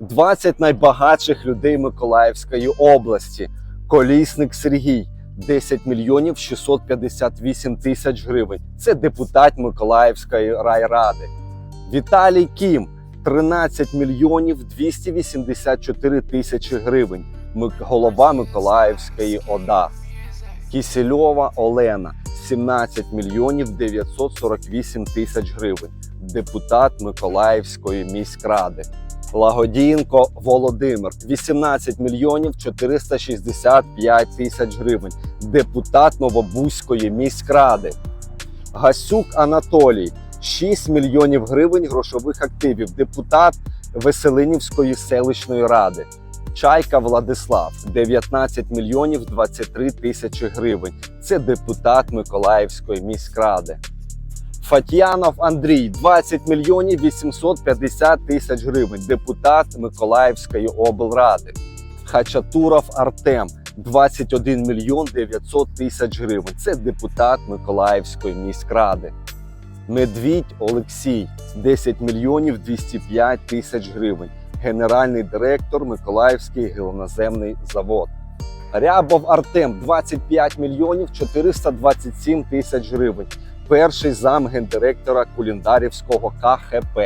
20 найбагатших людей Миколаївської області. Колісник Сергій 10 мільйонів 658 тисяч гривень. Це депутат Миколаївської райради. Віталій Кім 13 мільйонів 284 тисячі гривень. Голова Миколаївської ОДА. Кісельова Олена 17 мільйонів 948 тисяч гривень. Депутат Миколаївської міськради. Лагодієнко Володимир 18 мільйонів 465 тисяч гривень. Депутат Новобузької міськради. Гасюк Анатолій 6 мільйонів гривень грошових активів. Депутат Веселинівської селищної ради. Чайка Владислав 19 мільйонів 23 тисячі гривень. Це депутат Миколаївської міськради. Фатьянов Андрій 20 мільйонів 850 тисяч гривень. Депутат Миколаївської облради. Хачатуров Артем 21 мільйон 900 тисяч гривень. Це депутат Миколаївської міськради. Медвідь Олексій 10 мільйонів 205 тисяч гривень. Генеральний директор Миколаївський гелоназемний завод. Рябов Артем 25 мільйонів 427 тисяч гривень. Перший зам гендиректора Куліндарівського КХП.